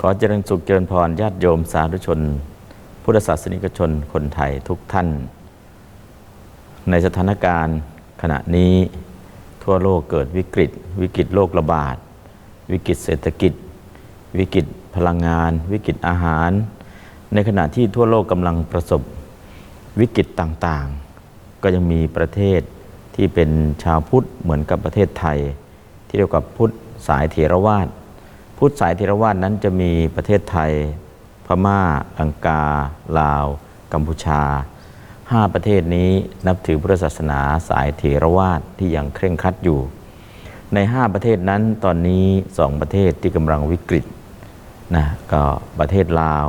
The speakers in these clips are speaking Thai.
ขอเจริญสุขเจริญพรญาติโยมสาธุชน พุทธศาสนิกชนคนไทยทุกท่าน ในสถานการณ์ขณะนี้ทั่วโลกเกิดวิกฤต วิกฤตโรคระบาด วิกฤตเศรษฐกิจ วิกฤตพลังงาน วิกฤตอาหาร ในขณะที่ทั่วโลกกำลังประสบวิกฤตต่างๆ ก็ยังมีประเทศที่เป็นชาวพุทธเหมือนกับประเทศไทย ที่เรียกว่าพุทธสายเถรวาท พุทธสายเทรวาสนั้นจะมีประเทศไทย พม่าอังกา ลาว กัมพูชาห้าประเทศนี้นับถือพุทธศาสนาสายเถรวาสที่ยังเคร่งครัดอยู่ ในห้าประเทศนั้นตอนนี้สองประเทศที่กำลังวิกฤตนะก็ประเทศลาว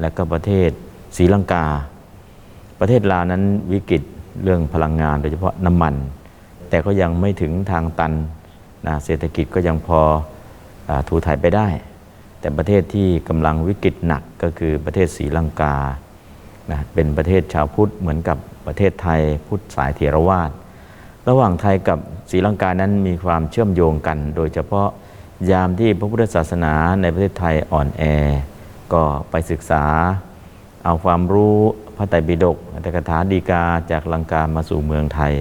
และก็ประเทศศรีลังกา ประเทศลาวนั้นวิกฤตเรื่องพลังงานโดยเฉพาะน้ำมัน แต่ก็ยังไม่ถึงทางตันนะเศรษฐกิจก็ยังพอ ถูถ่ายไปได้ แต่ประเทศที่กำลังวิกฤตหนักก็คือประเทศศรีลังกานะเป็นประเทศชาวพุทธเหมือนกับประเทศไทยพุทธสายเถรวาทระหว่างไทยกับศรีลังกานั้นมีความเชื่อมโยงกัน โดยเฉพาะยามที่พระพุทธศาสนาในประเทศไทยอ่อนแอ ก็ไปศึกษา เอาความรู้พระไตรปิฎกอัตถกถาดีกาจากลังกามาสู่เมืองไทย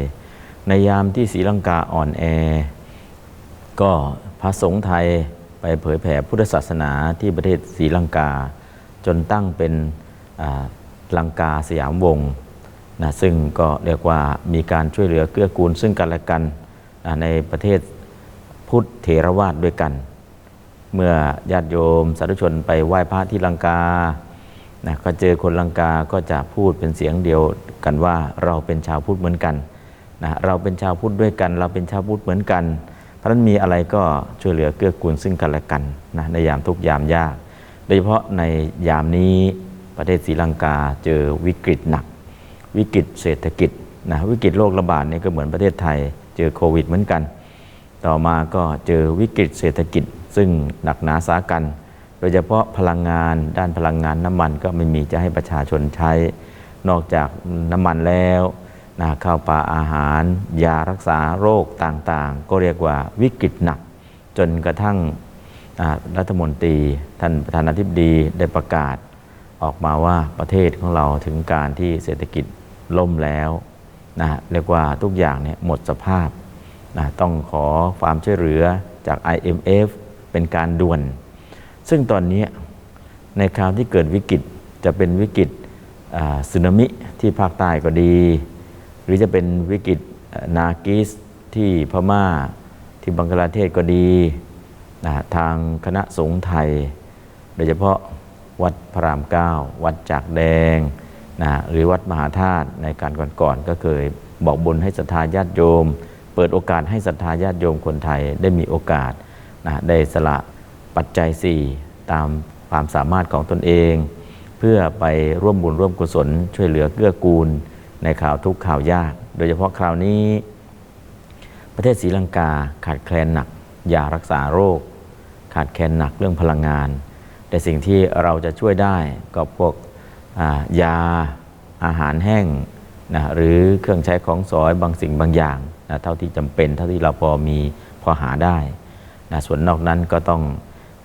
ในยามที่ศรีลังกาอ่อนแอ ก็พระสงฆ์ไทย ไปเผยแผ่พุทธศาสนาที่ประเทศศรีลังกา จนตั้งเป็นลังกาสยามวงศ์นะซึ่งก็เรียกว่ามีการช่วยเหลือเกื้อกูลซึ่งกันและกันนะในประเทศพุทธเถรวาทด้วยกัน เมื่อญาติโยมสาธุชนไปไหว้พระที่ลังกานะก็เจอคนลังกาก็จะพูดเป็นเสียงเดียวกันว่าเราเป็นชาวพุทธเหมือนกันนะเราเป็นชาวพุทธด้วยกัน เราเป็นชาวพุทธเหมือนกัน ราะนั้นมีอะไรก็ช่วยเหลือเกื้อกูลซึ่งกันและกันนะในยามทุกยามยาก โดยเฉพาะในยามนี้ประเทศศรีลังกาเจอวิกฤตหนัก วิกฤตเศรษฐกิจนะวิกฤตโรคระบาดนี่ก็เหมือนประเทศไทย เจอโควิดเหมือนกัน ต่อมาก็เจอวิกฤตเศรษฐกิจ ซึ่งหนักหนาสากัน โดยเฉพาะพลังงานด้านพลังงานน้ำมันก็ไม่มีจะให้ประชาชนใช้ นอกจากน้ำมันแล้ว นะข้าวปลาอาหาร ยารักษาโรคต่างๆ ก็เรียกว่าวิกฤตหนัก จนกระทั่งรัฐมนตรีท่านประธานาธิบดีได้ประกาศออกมาว่าประเทศของเราถึงการที่เศรษฐกิจล่มแล้วนะเรียกว่าทุกอย่างเนี่ยหมดสภาพนะต้องขอความช่วยเหลือจาก IMF เป็นการด่วน ซึ่งตอนนี้ในคราวที่เกิดวิกฤตจะเป็นวิกฤตสึนามิที่ภาคใต้ก็ดี หรือจะเป็นวิกฤตนากิสที่พม่าที่บังกลาเทศก็ดีนะทางคณะสงฆ์ไทย โดยเฉพาะวัดพระรามเก้าวัดจากแดงนะหรือวัดมหาธาตุในการก่อนๆก็เคยบอกบุญให้ศรัทธาญาติโยม เปิดโอกาสให้ศรัทธาญาติโยมคนไทยได้มีโอกาสนะได้สละปัจจัย 4 ตามความสามารถของตนเอง เพื่อไปร่วมบุญร่วมกุศลช่วยเหลือเกื้อกูล ในข่าวทุกข่าวยาก โดยเฉพาะคราวนี้ ประเทศศรีลังกาขาดแคลนหนักยารักษาโรค ขาดแคลนหนักเรื่องพลังงาน แต่สิ่งที่เราจะช่วยได้ก็พวกายาอาหารแห้งนะหรือเครื่องใช้ของสอยบางสิ่งบางอย่างนะเท่าที่จำเป็นเท่าที่เราพอมีพอหาได้นะส่วนนอกนั้นก็ต้อง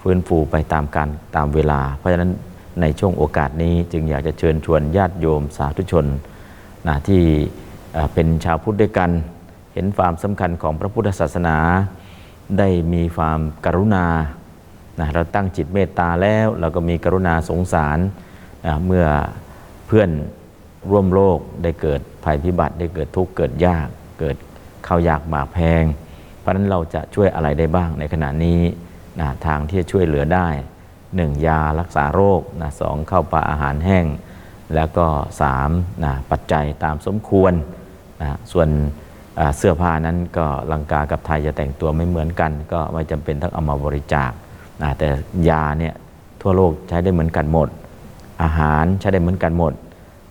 ฟื้นฟูไปตามการตามเวลา เพราะฉะนั้นในช่วงโอกาสนี้จึงอยากจะเชิญชวนญาติโยมสาธุชน นะที่เป็นชาวพุทธด้วยกัน เห็นความสำคัญของพระพุทธศาสนา ได้มีความกรุณานะเราตั้งจิตเมตตาแล้ว เราก็มีกรุณาสงสารนะเมื่อเพื่อนร่วมโลกได้เกิดภัยพิบัติได้เกิดทุกข์เกิดยาก เกิดข้าวยากหมากแพง เพราะนั้นเราจะช่วยอะไรได้บ้างในขณะนี้นะทางที่จะช่วยเหลือได้หนึ่งยารักษาโรคนะสองข้าวปลาอาหารแห้ง แล้วก็สามนะปัจจัยตามสมควรนะส่วนเสื้อผ้านั้นก็ลังกากับไทยจะแต่งตัวไม่เหมือนกัน ก็ไม่จำเป็นต้องเอามาบริจาคนะแต่ยาเนี่ยทั่วโลกใช้ได้เหมือนกันหมด อาหารใช้ได้เหมือนกันหมด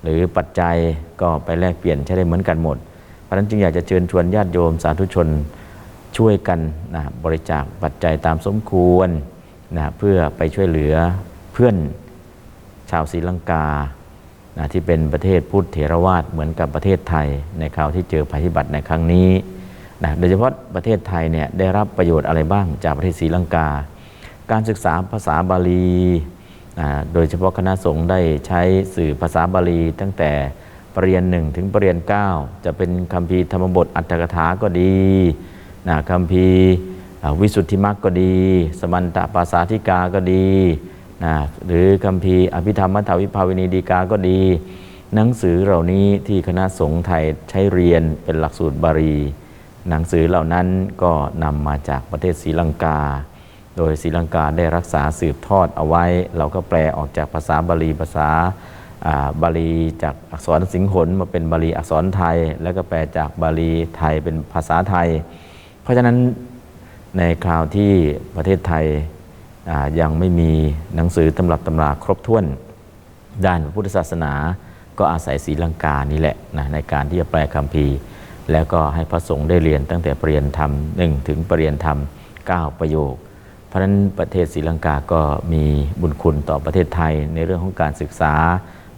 หรือปัจจัยก็ไปแลกเปลี่ยนใช้ได้เหมือนกันหมด เพราะฉะนั้นจึงอยากจะเชิญชวนญาติโยมสาธุชนช่วยกันนะบริจาคปัจจัยตามสมควรนะเพื่อไปช่วยเหลือเพื่อนชาวศรีลังกา นะที่เป็นประเทศพุทธเถรวาทเหมือนกับประเทศไทยในคราวที่เจอภัยพิบัติในครั้งนี้นะโดยเฉพาะประเทศไทยเนี่ยได้รับประโยชน์อะไรบ้างจากประเทศศรีลังกา การศึกษาภาษาบาลีอ่าโดยเฉพาะคณะสงฆ์ได้ใช้สื่อภาษาบาลี ตั้งแต่ปรริญญาหนึ่งถึงปรริญญาเก้าจะเป็นคำพีร์ธรรมบทอัตถกถาก็ดีนะคำพีร์วิสุทธิมรรคก็ดี สมันตปาสาธิกาก็ดี นะหรือคำพีร์อภิธรรมมัทธวิภาวินีดีกาก็ดี หนังสือเหล่านี้ที่คณะสงฆ์ไทยใช้เรียนเป็นหลักสูตรบาลีหนังสือเหล่านั้นก็นำมาจากประเทศศรีลังกา โดยศรีลังกาได้รักษาสืบทอดเอาไว้ เราก็แปลออกจากภาษาบาลีภาษาบาลีจากอักษรสิงหนมาเป็นบาลีอักษรไทย แล้วก็แปลจากบาลีไทยเป็นภาษาไทย เพราะฉะนั้นในคราวที่ประเทศไทย ยังไม่มีหนังสือตำรับตำราครบถ้วน ด้านพระพุทธศาสนา ก็อาศัยศรีลังกานี่แหละนะในการที่จะแปลคัมภีร์ แล้วก็ให้พระสงฆ์ได้เรียนตั้งแต่ปรริยนธรรม1ถึงปรริยนธรรม 9 ประโยค เพราะฉะนั้นประเทศศรีลังกาก็มีบุญคุณต่อประเทศไทยในเรื่องของการศึกษา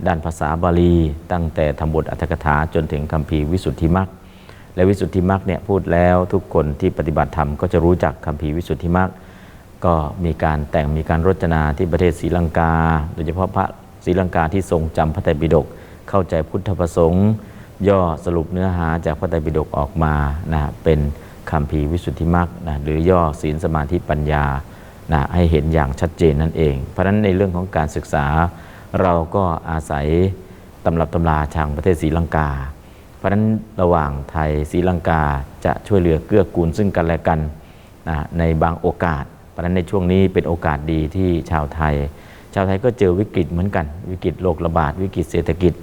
ด้านภาษาบาลี ตั้งแต่ธรรมบทอัตถกถาจนถึงคัมภีร์วิสุทธิมรรคและวิสุทธิมรรคเนี่ยพูดแล้วทุกคนที่ปฏิบัติธรรมก็จะรู้จักคัมภีร์วิสุทธิมรรค ก็มีการแต่งมีการรจนาที่ประเทศศรีลังกา โดยเฉพาะพระศรีลังกาที่ทรงจำพระไตรปิฎกเข้าใจพุทธประสงค์ย่อสรุปเนื้อหาจากพระไตรปิฎกออกมานะเป็นคำพีวิสุทธิมรรคนะหรือย่อศีลสมาธิปัญญานะให้เห็นอย่างชัดเจนนั่นเอง เพราะฉะนั้นในเรื่องของการศึกษา เราก็อาศัยตำรับตำราทางประเทศศรีลังกา เพราะฉะนั้นระหว่างไทยศรีลังกาจะช่วยเหลือเกื้อกูลซึ่งกันและกันนะในบางโอกาส เพราะฉะนั้นในช่วงนี้เป็นโอกาสดีที่ชาวไทย ชาวไทยก็เจอวิกฤตเหมือนกัน วิกฤตโรคระบาด วิกฤตเศรษฐกิจ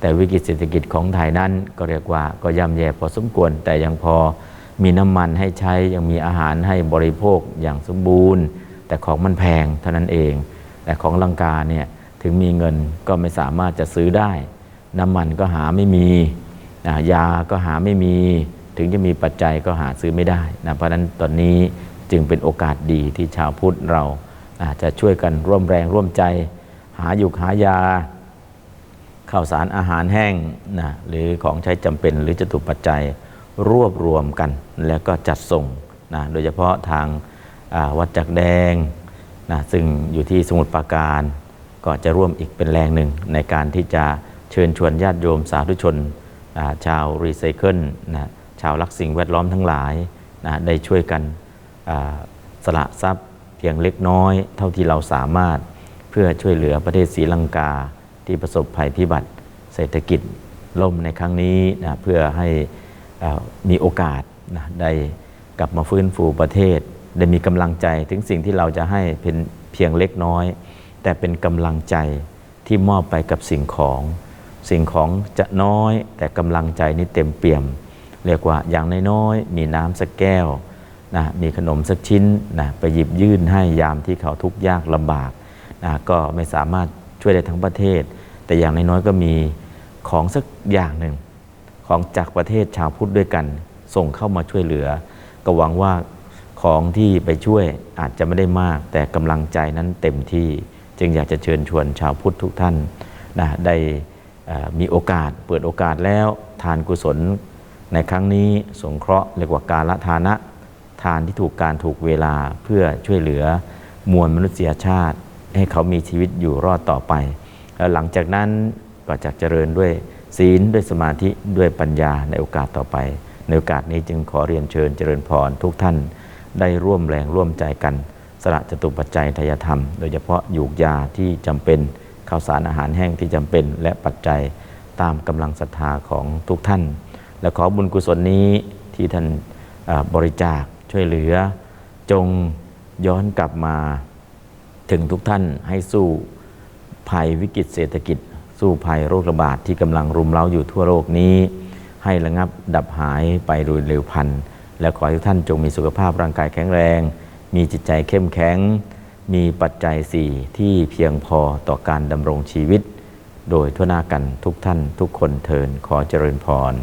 แต่วิกฤตเศรษฐกิจของไทยนั้นก็เรียกว่าก็ย่ำแย่พอสมควร แต่ยังพอมีน้ำมันให้ใช้ยังมีอาหารให้บริโภคอย่างสมบูรณ์ แต่ของมันแพงเท่านั้นเอง แต่ของลังกาเนี่ยถึงมีเงินก็ไม่สามารถจะซื้อได้ น้ำมันก็หาไม่มียาก็หาไม่มี ถึงจะมีปัจจัยก็หาซื้อไม่ได้นะเพราะนั้นตอนนี้ จึงเป็นโอกาสดีที่ชาวพุทธเราอาจจะช่วยกันร่วมแรงร่วมใจ หาหยุกหายาข้าวสารอาหารแห้งนะหรือของใช้จำเป็นหรือจตุปัจจัยรวบรวมกัน แล้วก็จัดส่งนะโดยเฉพาะทางาวัดจักแดงนะซึ่งอยู่ที่สมุทรปราการ ก็จะร่วมอีกเป็นแรงหนึ่งในการที่จะเชิญชวนญาติโยมสาธุชนาชาวรีไซเคิลนะชาวรักสิ่งแวดล้อมทั้งหลายนะได้ช่วยกัน สละทรัพย์เพียงเล็กน้อย เท่าที่เราสามารถเพื่อช่วยเหลือประเทศศรีลังกาที่ประสบภัยพิบัติเศรษฐกิจล่มในครั้งนี้นะเพื่อให้เอ่อมีโอกาสนะได้กลับมาฟื้นฟูประเทศ ได้มีกำลังใจถึงสิ่งที่เราจะให้เป็นเพียงเล็กน้อย แต่เป็นกำลังใจที่มอบไปกับสิ่งของ สิ่งของจะน้อยแต่กำลังใจนี้เต็มเปี่ยม เรียกว่าอย่างน้อยๆมีน้ำสักแก้ว นะมีขนมสักชิ้นนะไปหยิบยื่นให้ยามที่เขาทุกข์ยากลำบากนะก็ไม่สามารถช่วยได้ทั้งประเทศ แต่อย่างน้อยๆก็มีของสักอย่างหนึ่งของจากประเทศชาวพุทธด้วยกัน ส่งเข้ามาช่วยเหลือ ก็หวังว่าของที่ไปช่วยอาจจะไม่ได้มาก แต่กำลังใจนั้นเต็มที่จึงอยากจะเชิญชวนชาวพุทธทุกท่านนะได้มีโอกาสเปิดโอกาสแล้วทานกุศลในครั้งนี้สงเคราะห์เรียกว่าการละทานะ ทานที่ถูกการถูกเวลาเพื่อช่วยเหลือมวลมนุษยชาติ ให้เขามีชีวิตอยู่รอดต่อไป แล้วหลังจากนั้นก็จะเจริญด้วยศีลด้วยสมาธิด้วยปัญญาในโอกาสต่อไป ในโอกาสนี้จึงขอเรียนเชิญเจริญพรทุกท่านได้ร่วมแรงร่วมใจกัน สละจตุปัจจัยทายธรรม โดยเฉพาะยูกยาที่จำเป็นข้าวสารอาหารแห้งที่จำเป็นและปัจจัยตามกำลังศรัทธาของทุกท่าน และขอบุญกุศลนี้ที่ท่านบริจาค ช่วยเหลือ จงย้อนกลับมาถึงทุกท่านให้สู้ภัยวิกฤตเศรษฐกิจ สู้ภัยโรคระบาดที่กำลังรุมเร้าอยู่ทั่วโลกนี้ ให้ระงับดับหายไปโดยเร็วพันและขอให้ทุกท่านจงมีสุขภาพร่างกายแข็งแรง มีจิตใจเข้มแข็ง มีปัจจัยสี่ที่เพียงพอต่อการดำรงชีวิต โดยทั่วหน้ากันทุกท่านทุกคนเทินขอเจริญพร